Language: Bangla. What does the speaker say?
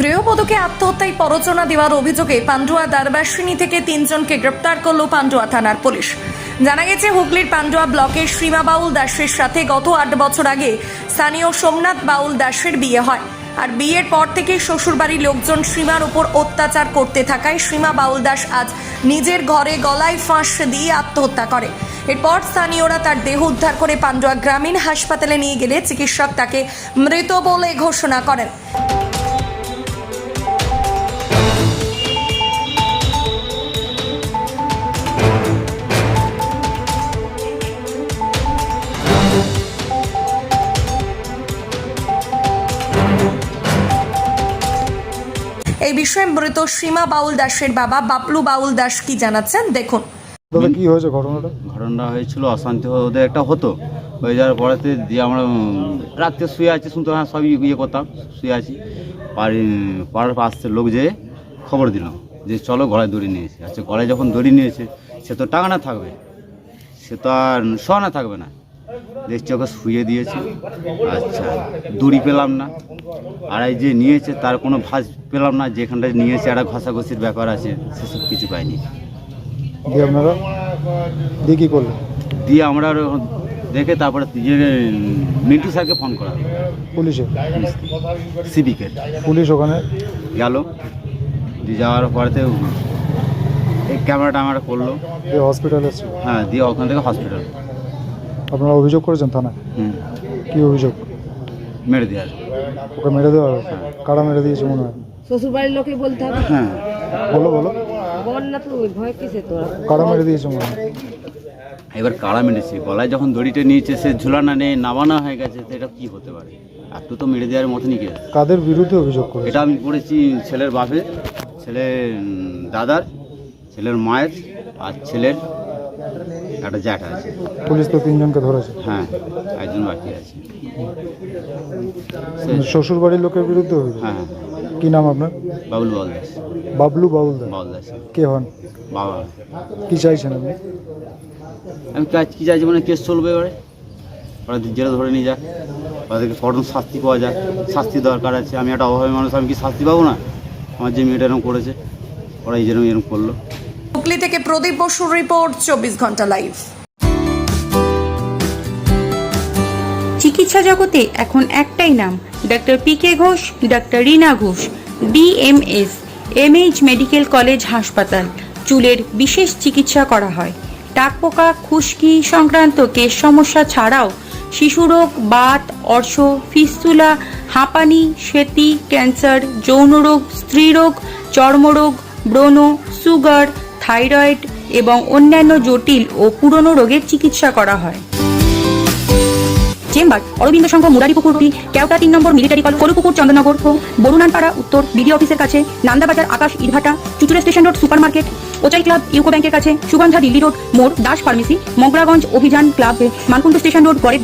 গৃহবধূকে আত্মহত্যায় প্ররোচনা দেওয়ার অভিযোগে পান্ডুয়া দারবাসিনী থেকে তিনজনকে গ্রেপ্তার করল পান্ডুয়া থানার পুলিশ। জানা গেছে, হুগলির পান্ডুয়া ব্লকের শ্রীমা বাউল দাসের সাথে গত আট বছর আগে স্থানীয় সোমনাথ বাউল দাসের বিয়ে হয়। আর বিয়ের পর থেকে শ্বশুরবাড়ির লোকজন সীমার উপর অত্যাচার করতে থাকায় সীমা বাউল দাস আজ নিজের ঘরে গলায় ফাঁস দিয়ে আত্মহত্যা করে। এরপর স্থানীয়রা তার দেহ উদ্ধার করে পান্ডুয়া গ্রামীণ হাসপাতালে নিয়ে গেলে চিকিৎসক তাকে মৃত বলে ঘোষণা করেন। এই বিষয়ে মৃত সীমা বাউল দাসের বাবা বাপলু বাউল দাস কি জানাচ্ছেন? দেখুন। দাদা কি হয়েছে ঘটনাটা? ঘটনা হয়েছিল অশান্তি হয়ে ওদের একটা হতো। হয়ে যাওয়ার পরেতে দিয়ে আমরা রাত্রে শুয়ে আছি শুনতে হ্যাঁ সবই ইয়ে করতাম শুয়ে আছি। পাড়ি পাড়ার পাশে লোক যেয়ে খবর দিলাম যে চলো গলায় দড়ি নিয়েছে আচ্ছা গলায় যখন দড়ি নিয়েছে সে তো টাকা না থাকবে। সে তো আর শোয়ানা থাকবে না। দেখছি ওকে শুয়ে দিয়েছে। আচ্ছা দড়ি পেলাম না। আর এই যে নিয়েছে তার কোনো ভাজ পেলাম না যেখানটায় নিয়েছে একটা ঘষাঘষির ব্যাপার আছে সেসব কিছু পাইনি। দিয়ে আপনারা? দিয়ে কী করলেন? দিয়ে আমরা দেখে তারপরে ইয়ে মিন্টু স্যারকে ফোন করা। পুলিশে? সিভিকে। পুলিশ ওখানে? গেল। দিয়ে যাওয়ার পরেতে এই ক্যামেরা ট্যামেরা করল। দিয়ে হসপিটালে হ্যাঁ দিয়ে ওখান থেকে হসপিটাল আপনারা অভিযোগ করেছেন থানায়? হুম। কি অভিযোগ? মেরে দেওয়ার ওকে মেরে দেওয়া কারা মেরে দিয়েছে মনে হয়? শ্বশুর বাড়ির লোকে বলতে হবে। হ্যাঁ। বলো বলো। বল না তো ভয় কিসে তোরা? কারা মেরে দিয়েছে মনে হয়? এবার কাড়া মেরেছে? গলায় যখন দড়িটা নিয়েছে সে ঝুলানা নেই নামানো হয়ে গেছে তো এটা কি হতে পারে? একটু তো মেরে দেওয়ার মতনই গেছে কাদের বিরুদ্ধে অভিযোগ করেছে? এটা আমি করেছি ছেলের বাপের ছেলের দাদার ছেলের মায়ের আর ছেলের একটা জ্যাঠা আছে। পুলিশ তো তিনজনকে ধরেছে। হ্যাঁ একজন বাকি আছে। সে শ্বশুর বাড়ির লোকের বিরুদ্ধে হ্যাঁ কি নাম আপনার? বাবুল বাউল দাস বাবলু বাবুল দা বাউল দাস কে হন? বাবা। কি চাইছেন আপনি? আমি কাজ কী চাইছি মানে কেস চলবে এবারে? ওরা জেলে ধরে নিয়ে যাক। ওদেরকে কঠোর শাস্তি পাওয়া যায় শাস্তি দরকার আছে। আমি একটা অভাবী মানুষ আমি কি শাস্তি পাবো না? আমার যে মেয়েটা এরকম করেছে ওরা এই যেরকম এরকম করল। হুগলি থেকে প্রদীপ বসুর রিপোর্ট, চব্বিশ ঘণ্টা লাইভ চিকিৎসা জগতে এখন একটাই নাম, doctor P K Ghosh, doctor Rina Ghosh DMS MH medical college হাসপাতাল, চুলের বিশেষ চিকিৎসা করা হয়। টাকপোকা খুশকি সংক্রান্ত কেশ সমস্যা ছাড়াও শিশুরোগ বাত, অর্শ, ফিস্তুলা, হাঁপানি, সেতি, ক্যান্সার যৌনরোগ স্ত্রীরোগ চর্মরোগ, ব্রণ, সুগার থাইরয়েড এবং অন্যান্য জটিল ও পুরনো রোগের চিকিৎসা করা হয়। চেম্বার, অরবিন্দ সংঘ মুরারিপুকুর রোড কেওটা তিন নম্বর মিলিটারি কল কলুপুকুর, চন্দ্রনগর বরুণানপাড়া উত্তর বিডি অফিসের কাছে, নান্দাবাজার, আকাশ, ইটভাটা, Chuchura station road super market ওচাই ক্লাব, ইউকো ব্যাংকের কাছে, সুগন্ধা দিল্লি রোড, মোড়, দাস ফার্মেসি, মগরাগঞ্জ অভিযান ক্লাব মানকুণ্ড স্টেশন রোড, গড়ের